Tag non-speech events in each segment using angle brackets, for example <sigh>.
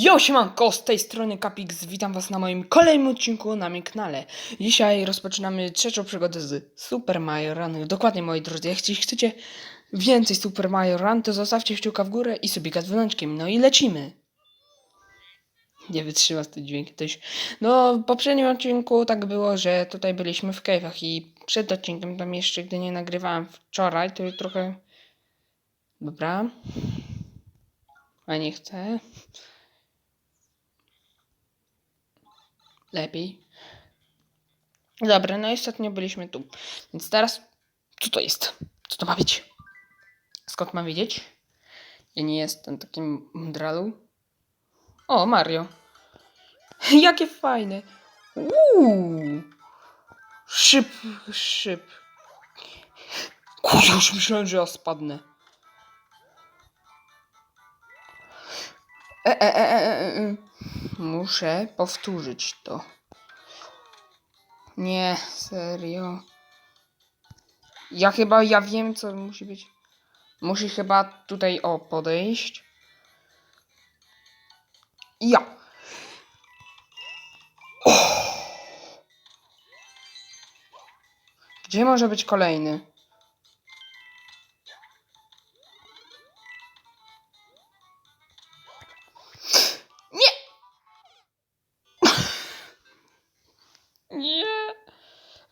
Yo, siemanko, z tej strony Capix, witam was na moim kolejnym odcinku na moim kanale. Dzisiaj rozpoczynamy trzecią przygodę z Super Mario Run. Dokładnie, moi drodzy, jeśli chcecie więcej Super Mario Run, to zostawcie kciuka w górę i subika z dzwoneczkiem. No i lecimy. Nie wytrzyma z tym dźwiękiem też. No, w poprzednim odcinku tak było, że tutaj byliśmy w cave'ach i przed odcinkiem tam jeszcze, gdy nie nagrywałem wczoraj, to już trochę... Dobra. A nie chcę. Lepiej. Dobra, no i ostatnio byliśmy tu. Więc teraz, co to jest? Co to ma być? Skąd mam wiedzieć? Ja nie jestem takim mdralu. O, Mario. <laughs> Jakie fajne. Uuu. Szyb, szyb. Kurde, już myślałem, że ja spadnę. E, e, e. Muszę powtórzyć to. Nie, serio. Ja chyba, ja wiem co musi być. Musi chyba tutaj o podejść. Ja. O! Gdzie może być kolejny?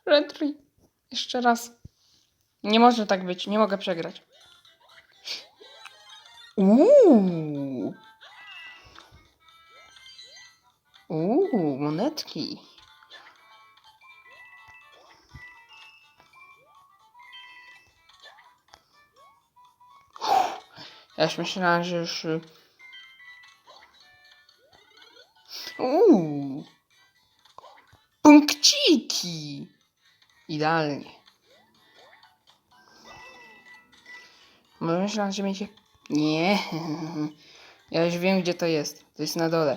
Retry. Jeszcze raz. Nie może tak być. Nie mogę przegrać. Uuu. Uuu, monetki. Ja już myślałam, że już... y, Uuu. Punkciki! Idealnie. Myślałem, że będzie... Nie. Ja już wiem, gdzie to jest. To jest na dole.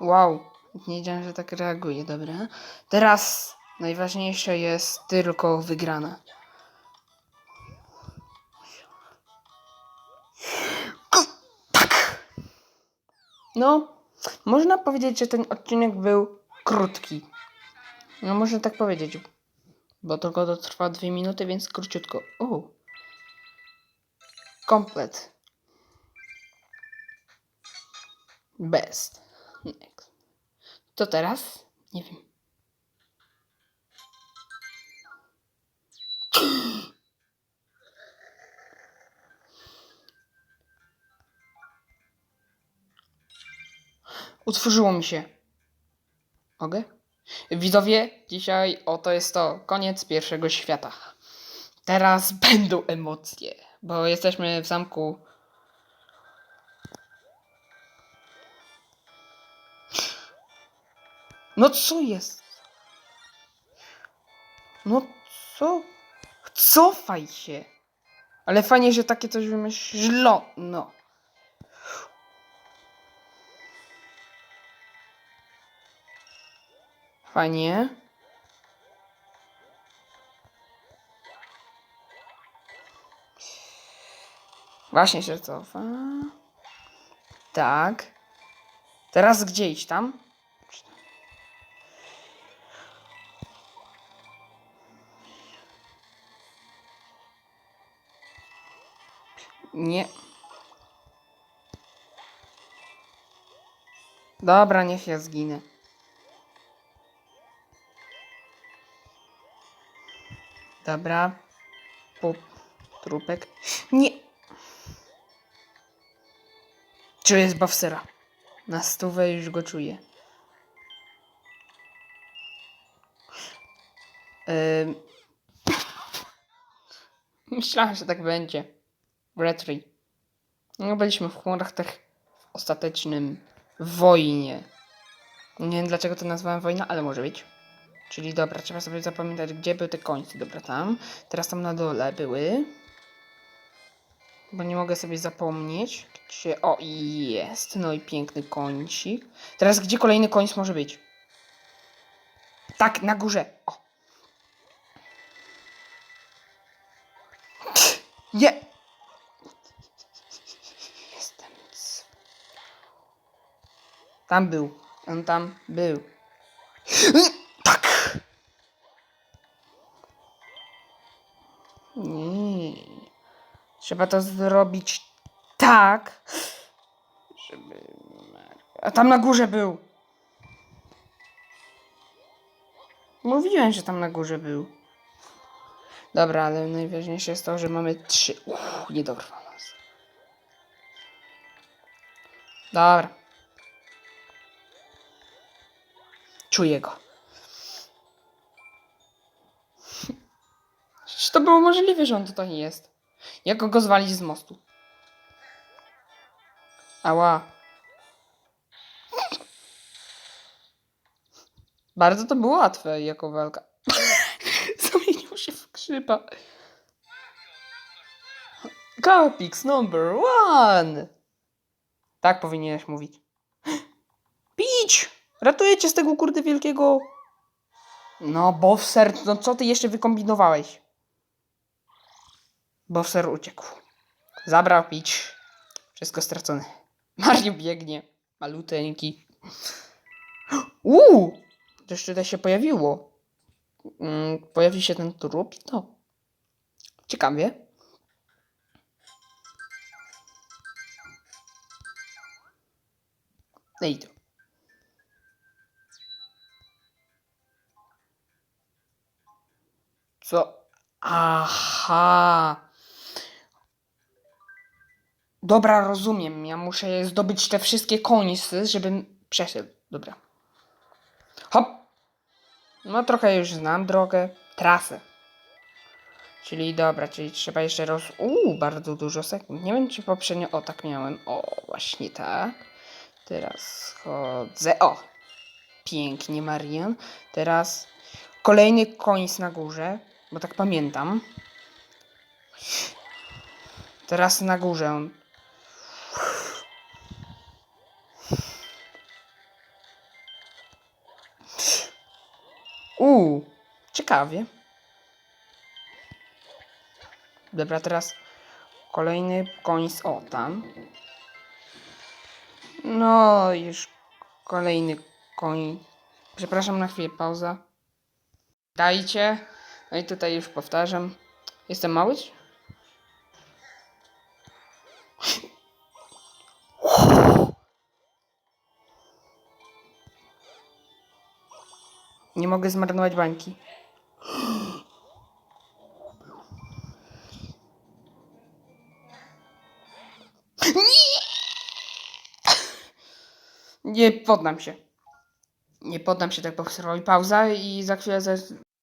Wow. Nie wiedziałem, że tak reaguje. Dobra. Teraz najważniejsze jest tylko wygrana. No, można powiedzieć, że ten odcinek był krótki. No, można tak powiedzieć. Bo tylko to trwa dwie minuty, więc króciutko. O. Komplet. Best. Next. To teraz? Nie wiem. Utworzyło mi się. Mogę? Widzowie, dzisiaj oto jest to koniec pierwszego świata. Teraz <laughs> będą emocje, bo jesteśmy w zamku. No co jest? No co? Cofaj się. Ale fajnie, że takie coś wymyślono. Fajnie. Właśnie się cofa. Tak. Teraz gdzie iść tam? Nie. Dobra, niech ja zginę. Dobra. Pup. Trupek. Nie. Czy jest bawsera? Na stówę już go czuję. Ym. Myślałem, że tak będzie. Retry. No, byliśmy w chmurach tych w ostatecznym wojnie. Nie wiem dlaczego to nazwałem wojna, ale może być. Czyli dobra, trzeba sobie zapamiętać, gdzie były te końce. Dobra, tam. Teraz tam na dole były. Bo nie mogę sobie zapomnieć. Gdzie... O, jest. No i piękny końcik. Teraz gdzie kolejny końc może być? Tak, na górze. O. Nie! Jestem... c- Tam był. On tam był. Trzeba to zrobić tak, żeby... A tam na górze był. Mówiłem, że tam na górze był. Dobra, ale najważniejsze jest to, że mamy trzy. Uff, nie dorwał nas. Dobra. Czuję go. Czy to było możliwe, że on tutaj jest? Jak go zwalić z mostu? Ała. Bardzo to było łatwe jako walka. <laughs> Zamienił się w krzypa. Capix number one! Tak powinieneś mówić. Pić! Ratuję cię z tego kurde wielkiego... No, Bowser, no co ty jeszcze wykombinowałeś? Bowser uciekł. Zabrał pić. Wszystko stracone. <laughs> Mario biegnie. Maluteńki. <gasps> Uuu! Coś tutaj się pojawiło. Mm, pojawi się ten trup i to. Ciekawie. Ej tu. Co? Aha. Dobra, rozumiem. Ja muszę zdobyć te wszystkie konisy, żebym przeszedł. Dobra. Hop. No trochę już znam drogę, trasę. Czyli dobra, czyli trzeba jeszcze roz... Uuu, bardzo dużo sekund. Nie wiem, czy poprzednio... O, tak miałem. O, właśnie tak. Teraz chodzę. O! Pięknie, Marian. Teraz kolejny końc na górze, bo tak pamiętam. Teraz na górze Uuu, ciekawie. Dobra, teraz kolejny koń z o tam. No, już kolejny koń. Przepraszam na chwilę, pauza. Dajcie. No i tutaj już powtarzam. Jestem mały? Nie mogę zmarnować bańki. Nie poddam się. Nie poddam się tak profesorowi. Pauza i za chwilę. Za...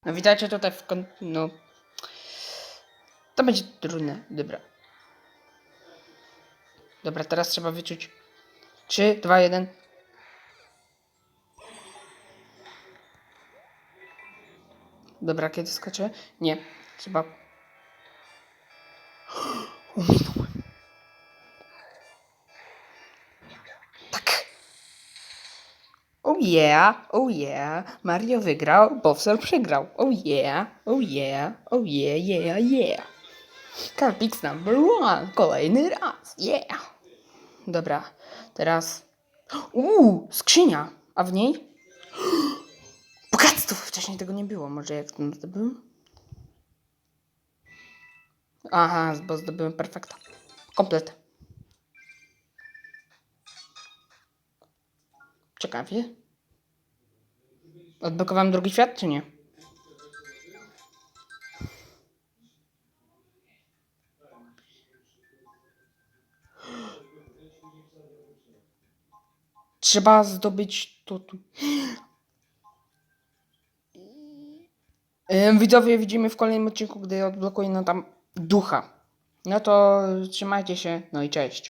No witajcie tutaj w kon... No. To będzie trudne. Dobra. Dobra, teraz trzeba wyczuć. 3, 2, 1. Dobra, kiedy skoczę? Nie. Trzeba. Uminąłem. Tak. Oh yeah, oh yeah. Mario wygrał, Bowser przegrał. Oh yeah, oh yeah, oh yeah, yeah, yeah. Carpix number one. Kolejny raz. Yeah. Dobra, teraz. Uuu, skrzynia. A w niej? Bogactwo! Wcześniej tego nie było. Może jak to zdobyłem? Aha, bo zdobyłem perfekta. Komplet. Ciekawie. Odblokowałem drugi świat, czy nie? Trzeba zdobyć to tu. Widzowie, widzimy w kolejnym odcinku, gdy odblokuję no tam ducha. No to trzymajcie się, no i cześć.